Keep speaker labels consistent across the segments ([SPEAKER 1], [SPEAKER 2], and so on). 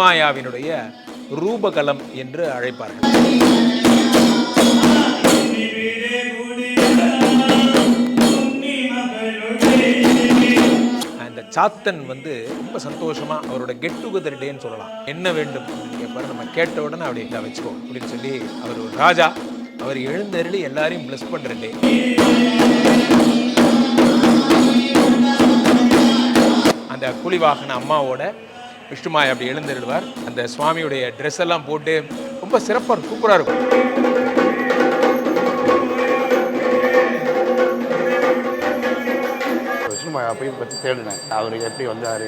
[SPEAKER 1] மாயாவினுடைய ரூபகலம் என்று அழைப்பார்கள். அந்த சாத்தன் வந்து ரொம்ப சந்தோஷமா அவரோட கெட் டுகெதர் டேன்னு சொல்லலாம். என்ன வேண்டும் அப்படின்னு கேட்பாரு. நம்ம கேட்ட உடனே அப்படி இதை வச்சுக்கோ அப்படின்னு சொல்லி அவர் ஒரு ராஜா. அவர் எழுந்தருளி எல்லாரையும் பிளஸ் பண்ற டே அந்த குழிவாகன அம்மாவோட விஷ்ணுமாய் அப்படி எழுந்தருள்வார். அந்த சுவாமியுடைய ட்ரெஸ் எல்லாம் போட்டு ரொம்ப சிறப்பாக சூப்பராக இருக்கும்.
[SPEAKER 2] விஷ்ணுமாயா போய் பற்றி தேடினேன். அவர் எப்படி வந்தார்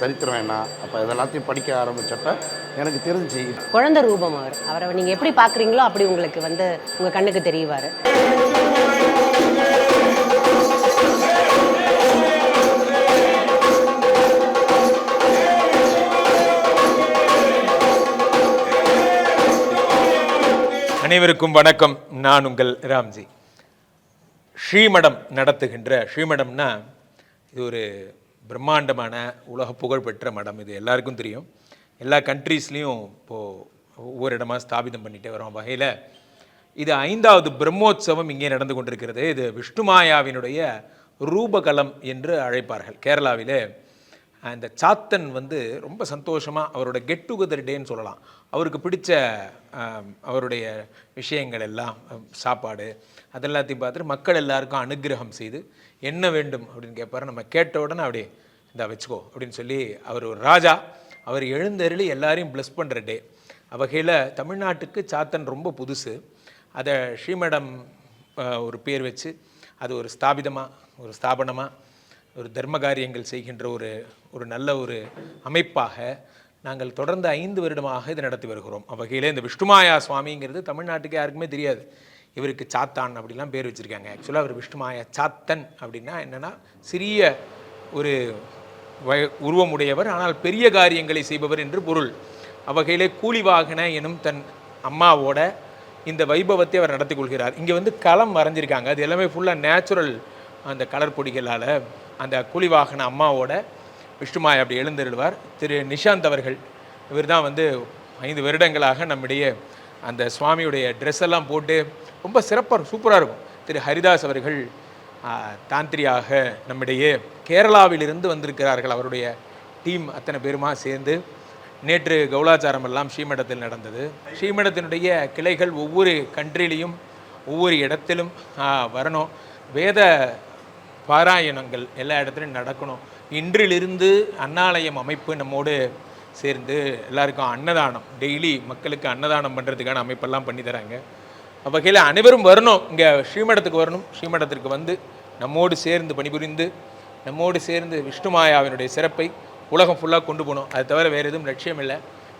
[SPEAKER 2] சரித்திரம் என்ன அப்போ இதெல்லாத்தையும் படிக்க ஆரம்பிச்சப்ப எனக்கு தெரிஞ்சு
[SPEAKER 3] குழந்தை ரூபம் அவர். அவரை நீங்கள் எப்படி பார்க்குறீங்களோ அப்படி உங்களுக்கு வந்து உங்கள் கண்ணுக்கு தெரிவார்
[SPEAKER 1] அனைவருக்கும் வணக்கம். நான் உங்கள் ராம்ஜி. ஸ்ரீமடம் நடத்துகின்ற ஸ்ரீமடம்னா இது ஒரு பிரம்மாண்டமான உலக புகழ்பெற்ற மடம். இது எல்லாருக்கும் தெரியும். எல்லா கண்ட்ரீஸ்லேயும் இப்போது ஒவ்வொரு இடமா ஸ்தாபிதம் பண்ணிகிட்டே வரோம் வகையில். இது ஐந்தாவது பிரம்மோத்சவம் இங்கே நடந்து கொண்டிருக்கிறது. இது விஷ்ணுமாயாவினுடைய ரூபகலம் என்று அழைப்பார்கள். கேரளாவிலே அந்த சாத்தன் வந்து ரொம்ப சந்தோஷமாக அவரோட கெட் டுகெதர் டேன்னு சொல்லலாம். அவருக்கு பிடிச்ச அவருடைய விஷயங்கள் எல்லாம் சாப்பாடு அதெல்லாத்தையும் பார்த்துட்டு மக்கள் எல்லாருக்கும் அனுக்கிரகம் செய்து என்ன வேண்டும் அப்படின்னு கேட்பாரு. நம்ம கேட்ட உடனே அப்படியே இந்த வச்சுக்கோ அப்படின்னு சொல்லி அவர் ஒரு ராஜா அவர் எழுந்தருளி எல்லாரையும் ப்ளஸ் பண்ணுற டே வகையில் தமிழ்நாட்டுக்கு சாத்தன் ரொம்ப புதுசு. அதை ஸ்ரீமடம் ஒரு பேர் வச்சு அது ஒரு ஸ்தாபிதமாக ஒரு ஸ்தாபனமாக ஒரு தர்ம காரியங்கள் செய்கின்ற ஒரு ஒரு நல்ல ஒரு அமைப்பாக நாங்கள் தொடர்ந்து ஐந்து வருடமாக இதை நடத்தி வருகிறோம். அவ்வகையில் இந்த விஷ்ணுமாயா சுவாமிங்கிறது தமிழ்நாட்டுக்கு யாருக்குமே தெரியாது. இவருக்கு சாத்தான் அப்படிலாம் பேர் வச்சுருக்காங்க. ஆக்சுவலாக அவர் விஷ்ணுமாயா சாத்தன் அப்படின்னா என்னென்னா சிறிய ஒரு வய உருவமுடையவர் ஆனால் பெரிய காரியங்களை செய்பவர் என்று பொருள். அவ்வகையிலே கூலிவாகன எனும் தன் அம்மாவோட இந்த வைபவத்தை அவர் நடத்தி கொள்கிறார். இங்கே வந்து களம் வரைஞ்சிருக்காங்க. அது எல்லாமே ஃபுல்லாக நேச்சுரல் அந்த கலர் பொடிகளால் அந்த கூலிவாகன அம்மாவோட விஷ்ணுமாய் அப்படி எழுந்தருள்வார். திரு நிஷாந்த் அவர்கள் இவர் தான் வந்து ஐந்து வருடங்களாக நம்முடைய அந்த சுவாமியுடைய ட்ரெஸ் எல்லாம் போட்டு ரொம்ப சிறப்பாக சூப்பராக இருக்கும். திரு ஹரிதாஸ் அவர்கள் தாந்திரியாக நம்மிடையே கேரளாவிலிருந்து வந்திருக்கிறார்கள். அவருடைய டீம் அத்தனை பேருமா சேர்ந்து நேற்று கௌலாச்சாரம் எல்லாம் ஸ்ரீமடத்தில் நடந்தது. ஸ்ரீமடத்தினுடைய கிளைகள் ஒவ்வொரு கண்ட்ரிலையும் ஒவ்வொரு இடத்திலும் வரணும். வேத பாராயணங்கள் எல்லா இடத்துலையும் நடக்கணும். இன்றிலிருந்து அன்னாலயம் அமைப்பு நம்மோடு சேர்ந்து எல்லாருக்கும் அன்னதானம் டெய்லி மக்களுக்கு அன்னதானம் பண்ணுறதுக்கான அமைப்பெல்லாம் பண்ணி தராங்க. வகையில் அனைவரும் வரணும். இங்கே ஸ்ரீமடத்துக்கு வரணும். ஸ்ரீமடத்திற்கு வந்து நம்மோடு சேர்ந்து பணிபுரிந்து நம்மோடு சேர்ந்து விஷ்ணுமாயாவினுடைய சிறப்பை உலகம் ஃபுல்லாக கொண்டு போகணும். அது தவிர வேறு எதுவும் லட்சியம் இல்லை.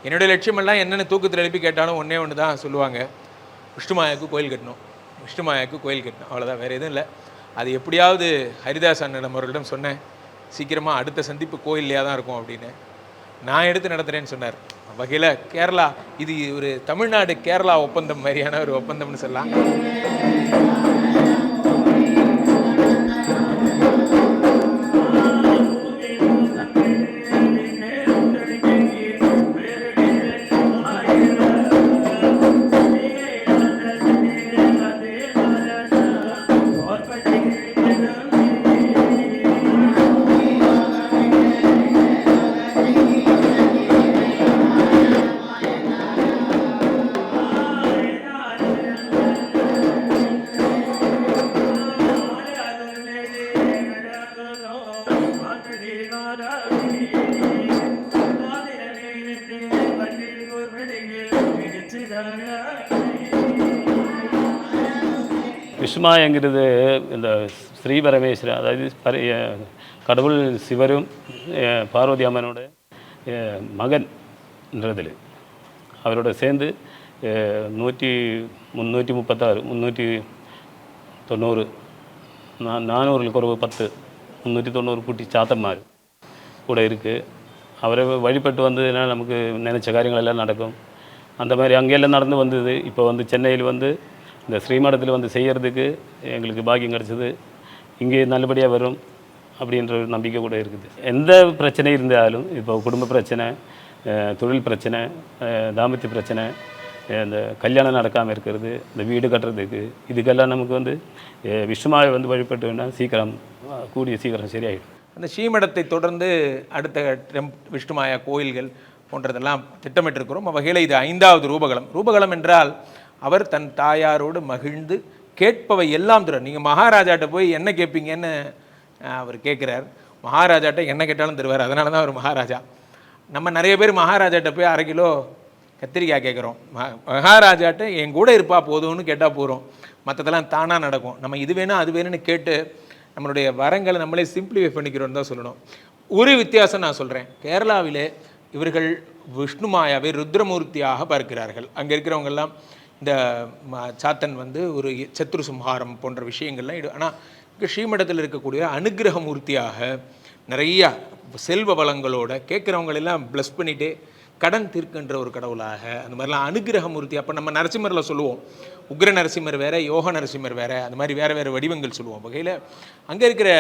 [SPEAKER 1] என்னுடைய லட்சியமெல்லாம் என்னென்ன தூக்கத்தில் எழுப்பி கேட்டாலும் ஒன்றே ஒன்று தான் சொல்லுவாங்க விஷ்ணுமாயாவுக்கு கோயில் கட்டணும். விஷ்ணுமாயாவுக்கு கோயில் கட்டணும். அவ்வளோதான் வேறு எதுவும் இல்லை. அது எப்படியாவது ஹரிதாஸ் அண்ணன் அவர்களிடம் சொன்னேன் சீக்கிரமாக அடுத்த சந்திப்பு கோயில்லையாக தான் இருக்கும் அப்படின்னு. நான் எடுத்து நடத்துகிறேன்னு சொன்னார். வகையில் கேரளா இது ஒரு தமிழ்நாடு கேரளா ஒப்பந்தம் மாதிரியான ஒரு ஒப்பந்தம்னு சொல்லலாம்.
[SPEAKER 4] விஷ்மாங்கிறது இந்த ஸ்ரீ பரமேஸ்வரன் அதாவது பர- அஹ் கடவுள் சிவரும் அஹ் பார்வதி அம்மனோட அஹ் மகன்ன்றதில் அவரோட சேர்ந்து அஹ் நூற்றி முந்நூற்றி முப்பத்தாறு முந்நூற்றி தொண்ணூறு நா நானூறில் குறைவு பத்து முந்நூற்றி தொண்ணூறு குட்டி சாத்தன்மார் கூட இருக்குது அவரை வழிபட்டு வந்ததுன்னா நமக்கு நினச்ச காரியங்கள் எல்லாம் நடக்கும் அந்த மாதிரி அங்கேயெல்லாம் நடந்து வந்தது. இப்போ வந்து சென்னையில் வந்து இந்த ஸ்ரீமடத்தில் வந்து செய்கிறதுக்கு எங்களுக்கு பாக்கியம் கிடச்சிது. இங்கே நல்லபடியாக வரும் அப்படின்ற ஒரு நம்பிக்கை கூட இருக்குது. எந்த பிரச்சனை இருந்தாலும் இப்போ குடும்ப பிரச்சனை தொழில் பிரச்சனை தாம்பத்திய பிரச்சனை இந்த கல்யாணம் நடக்காமல் இருக்கிறது இந்த வீடு கட்டுறதுக்கு இதுக்கெல்லாம் நமக்கு வந்து விஷமாக விஷ்ணுமாவை வந்து வழிபட்டுன்னா சீக்கிரம் கூடிய சீக்கிரம் சரியாயிடும்.
[SPEAKER 1] அந்த ஸ்ரீமடத்தை தொடர்ந்து அடுத்த டெம்ப் விஷ்ணுமாயா கோயில்கள் போன்றதெல்லாம் திட்டமிட்டிருக்கிறோம். வகையில் இது ஐந்தாவது ரூபகலம். ரூபகலம் என்றால் அவர் தன் தாயாரோடு மகிழ்ந்து கேட்பவை எல்லாம் தரும் நீங்கள் மகாராஜாட்ட போய் என்ன கேட்பீங்கன்னு அவர் கேட்குறார் மகாராஜாட்ட என்ன கேட்டாலும் தருவார். அதனால தான் அவர் மகாராஜா. நம்ம நிறைய பேர் மகாராஜாட்ட போய் அரை கிலோ கத்திரிக்காய் கேட்குறோம் மகாராஜாட்ட என் கூட இருப்பா போதும்னு கேட்டால் போகிறோம் மற்றதெல்லாம் தானாக நடக்கும். நம்ம இது வேணும் அது வேணும்னு கேட்டு நம்மளுடைய வரங்களை நம்மளே சிம்பிளிஃபை பண்ணிக்கிறோன்னு தான் சொல்லணும். ஒரு வித்தியாசம் நான் சொல்கிறேன் கேரளாவிலே இவர்கள் விஷ்ணு மாயாவை ருத்ரமூர்த்தியாக பார்க்கிறார்கள். அங்கே இருக்கிறவங்கெல்லாம் இந்த ம- சாத்தன் வந்து ஒரு சத்ரு சம்ஹாரம் போன்ற விஷயங்கள்லாம் இடு ஆனால் இங்கே ஸ்ரீமடத்தில் இருக்கக்கூடிய அனுக்கிரக மூர்த்தியாக நிறையா செல்வ வளங்களோட கேட்குறவங்களெல்லாம் ப்ளஸ் பண்ணிகிட்டே கடன் தீர்க்கின்ற ஒரு கடவுளாக அந்த மாதிரிலாம் அனுக்கிரக மூர்த்தி அப்போ நம்ம நரசிம்மரில் சொல்லுவோம். உக்ர நரசிம்மர் வேற யோக நரசிம்மர் வேற அந்த மாதிரி வேறு வேறு வடிவங்கள் சொல்லுவோம். வகையில் அங்கே இருக்கிற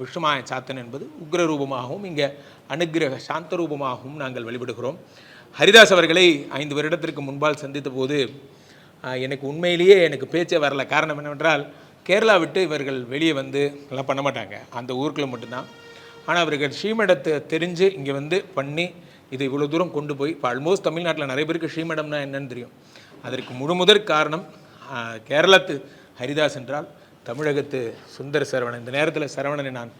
[SPEAKER 1] விஷ்ணுமாய சாத்தன் என்பது உக்ர ரூபமாகவும் இங்கே அனுக்கிரக சாந்த ரூபமாகவும் நாங்கள் வழிபடுகிறோம். ஹரிதாஸ் அவர்களை ஐந்து வருடத்திற்கு முன்பால் சந்தித்த போது எனக்கு உண்மையிலேயே எனக்கு பேச்சே வரல. காரணம் என்னவென்றால் கேரளா விட்டு இவர்கள் வெளியே வந்து எல்லாம் பண்ண மாட்டாங்க. அந்த ஊருக்குள்ளே மட்டும்தான். ஆனால் அவர்கள் ஸ்ரீமடத்தை தெரிஞ்சு இங்கே வந்து பண்ணி இது இவ்வளோ தூரம் கொண்டு போய் இப்போ ஆல்மோஸ்ட் தமிழ்நாட்டில் நிறைய பேருக்கு ஸ்ரீமடம்னா என்னன்னு தெரியும். அதற்கு முழுமுதற் காரணம் கேரளத்து ஹரிதாஸ் என்றால் தமிழகத்து சுந்தர சரவணன். இந்த நேரத்தில் சரவணனை நான்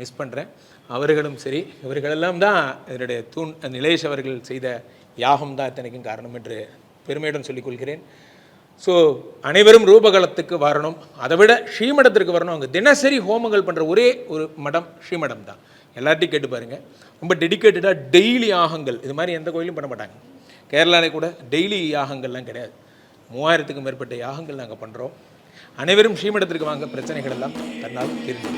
[SPEAKER 1] மிஸ் பண்ணுறேன் அவர்களும் சரி இவர்களெல்லாம் தான் இதனுடைய தூண் நிலேஷ் அவர்கள் செய்த யாகம் தான் இத்தனைக்கும் காரணம் என்று பெருமையுடன் சொல்லிக்கொள்கிறேன். ஸோ அனைவரும் ரூபகலத்துக்கு வரணும். அதை விட ஸ்ரீமடத்திற்கு வரணும். அங்கே தினசரி ஹோமங்கள் பண்ணுற ஒரே ஒரு மடம் ஸ்ரீமடம் தான். எல்லார்ட்டையும் கேட்டு பாருங்கள் ரொம்ப டெடிக்கேட்டடாக டெய்லி யாகங்கள். இது மாதிரி எந்த கோயிலும் பண்ண மாட்டாங்க. கேரளாவில் கூட டெய்லி யாகங்கள்லாம் கிடையாது. மூவாயிரத்துக்கும் மேற்பட்ட யாகங்கள் நாங்கள் பண்ணுறோம் அனைவரும் ஸ்ரீமடத்திற்கு வாங்க பிரச்சனைகள் எல்லாம் தன்னால் தெரிஞ்சு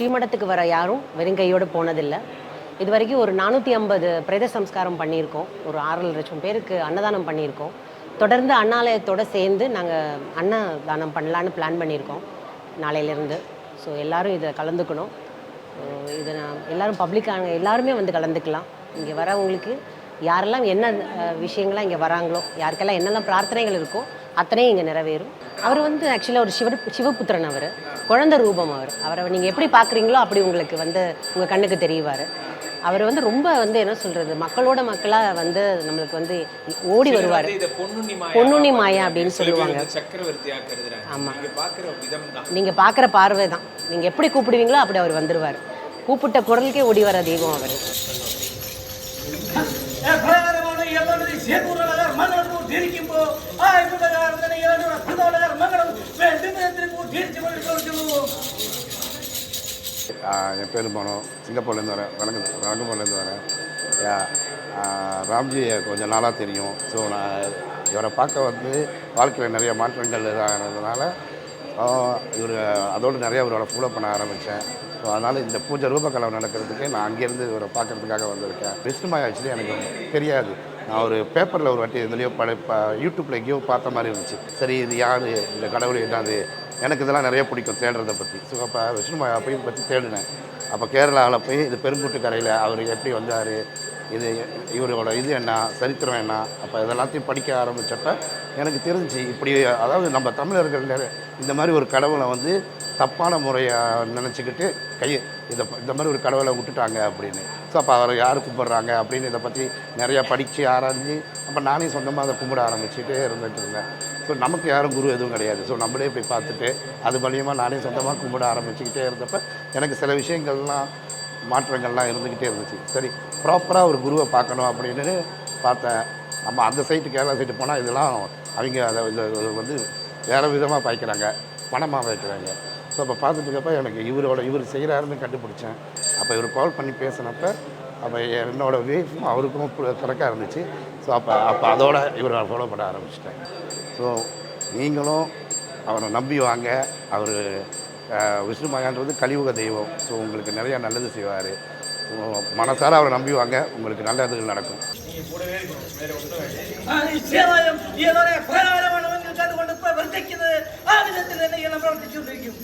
[SPEAKER 3] ஸ்ரீமடத்துக்கு வர யாரும் வெறுங்கையோடு போனதில்லை. இது வரைக்கும் ஒரு நானூற்றி ஐம்பது பிரேத சம்ஸ்காரம் பண்ணியிருக்கோம். ஒரு ஆறு லட்சம் பேருக்கு அன்னதானம் பண்ணியிருக்கோம். தொடர்ந்து அன்னாலயத்தோட சேர்ந்து நாங்கள் அன்னதானம் பண்ணலான்னு பிளான் பண்ணியிருக்கோம். நாளையிலேருந்து. ஸோ எல்லோரும் இதை கலந்துக்கணும். இதை நான் எல்லாரும் பப்ளிக்கான எல்லாருமே வந்து கலந்துக்கலாம். இங்கே வரவங்களுக்கு யாரெல்லாம் என்ன விஷயங்கள்லாம் இங்கே வராங்களோ யாருக்கெல்லாம் என்னெல்லாம் பிரார்த்தனைகள் இருக்கோ அத்தனையும் இங்கே நிறைவேறும். அவர் வந்து ஆக்சுவலாக ஒரு சிவ சிவபுத்திரன் அவர். குழந்த ரூபம் அவர். அவரை நீங்கள் எப்படி பார்க்குறீங்களோ அப்படி உங்களுக்கு வந்து உங்கள் கண்ணுக்கு தெரிவார். அவர் வந்து ரொம்ப வந்து என்ன சொல்கிறது மக்களோட மக்களாக வந்து நம்மளுக்கு வந்து ஓடி வருவார்.
[SPEAKER 1] பொண்ணுண்ணி மாயா
[SPEAKER 3] அப்படின்னு சொல்லுவாங்க.
[SPEAKER 1] ஆமாம்
[SPEAKER 3] நீங்கள் பார்க்குற பார்வை தான். நீங்கள் எப்படி கூப்பிடுவீங்களோ அப்படி அவர் வந்துடுவார் கூப்பிட்ட குரலுக்கே ஓடி வர தெய்வம் அவர்.
[SPEAKER 5] ಸೇರ್ಪೂರೊಳಗಾರ
[SPEAKER 2] ಮಗಳು என் பேர் மனோ. சிங்கப்பூர்லேருந்து வரேன். விலங்கு விலங்குபூர்லேருந்து வரேன். ராம்ஜி கொஞ்சம் நாளாக தெரியும். ஸோ நான் இவரை பார்க்க வந்து வாழ்க்கையில் நிறைய மாற்றங்கள் இதாகிறதுனால இவர் அதோடு நிறையா இவரோட ஃபாலோ பண்ண ஆரம்பித்தேன் ஸோ அதனால் இந்த பூஜை ரூபக்கலவை நடக்கிறதுக்கு நான் அங்கேருந்து இவரை பார்க்குறதுக்காக வந்திருக்கேன். விஷ்ணுமாய் ஆக்சுவலி எனக்கு தெரியாது. நான் ஒரு பேப்பரில் ஒரு வாட்டி இதுலேயோ பட ப யூடியூப்பில் எங்கேயோ பார்த்த மாதிரி இருந்துச்சு. சரி இது யார்? இந்த கடவுள் என்னது? எனக்கு இதெல்லாம் நிறைய பிடிக்கும் தேடுறதை பற்றி ஸோ அப்போ விஷ்ணுமாயா அப்பையும் பற்றி தேடினேன். அப்போ கேரளாவில் போய் இது பெருங்குட்டுக்கரையில் அவர் எப்படி வந்தார்? இது இவரோட இது என்ன? சரித்திரம் என்ன? அப்போ இதெல்லாத்தையும் படிக்க ஆரம்பித்தப்ப எனக்கு தெரிஞ்சு இப்படி அதாவது நம்ம தமிழர்கள் இந்த மாதிரி ஒரு கடவுளை வந்து தப்பான முறையை நினச்சிக்கிட்டு கை இதை இந்த மாதிரி ஒரு கடவுளை விட்டுட்டாங்க அப்படின்னு. ஸோ அப்போ அவரை யார் கும்பிட்றாங்க அப்படின்னு இதை பற்றி நிறையா படித்து ஆராய்ஞ்சு அப்போ நானே சொந்தமாக அதை கும்பிட ஆரம்பிச்சுட்டே இருந்துட்டு இருந்தேன். ஸோ நமக்கு யாரும் குரு எதுவும் கிடையாது. ஸோ நம்மளே போய் பார்த்துட்டு அது மூலியமாக நானே சொந்தமாக கும்பிட ஆரம்பிச்சுக்கிட்டே இருந்தப்ப எனக்கு சில விஷயங்கள்லாம் மாற்றங்கள்லாம் இருந்துக்கிட்டே இருந்துச்சு. சரி ப்ராப்பராக ஒரு குருவை பார்க்கணும் அப்படின்னு பார்த்தேன். நம்ம அந்த சைட்டு கேரளா சைட்டு போனால் இதெல்லாம் அவங்க அதை வந்து வேறு விதமாக பாய்க்கிறாங்க பணமாக வைக்கிறாங்க ஸோ அப்போ பார்த்துட்டுக்கப்ப எனக்கு இவரோட இவர் செய்கிறாருன்னு கண்டுபிடிச்சேன். அப்போ இவர் கால் பண்ணி பேசினப்ப அப்போ என்னோட வேஃபும் அவருக்கும் கரெக்டாக இருந்துச்சு ஸோ அப்போ அப்போ அதோட இவரை நான் ஃபாலோ பண்ண ஆரம்பிச்சிட்டேன் ஸோ நீங்களும் அவரை நம்பி வாங்க அவர் விஷ்ணுமாயான்றது கலியுக தெய்வம் ஸோ உங்களுக்கு நிறையா நல்லது செய்வார் ஸோ மனசார அவரை நம்பி வாங்க உங்களுக்கு நல்லது நடக்கும்
[SPEAKER 5] ആ നിശ്ചയമായും ഈ ഏതോരെ പ്രകാരമാണ് നിങ്ങൾക്ക് അതുകൊണ്ട് ഇപ്പൊ വർദ്ധിക്കുന്നത് ആ വിധത്തിൽ തന്നെ നമ്മൾ പ്രവർത്തിച്ചുകൊണ്ടിരിക്കും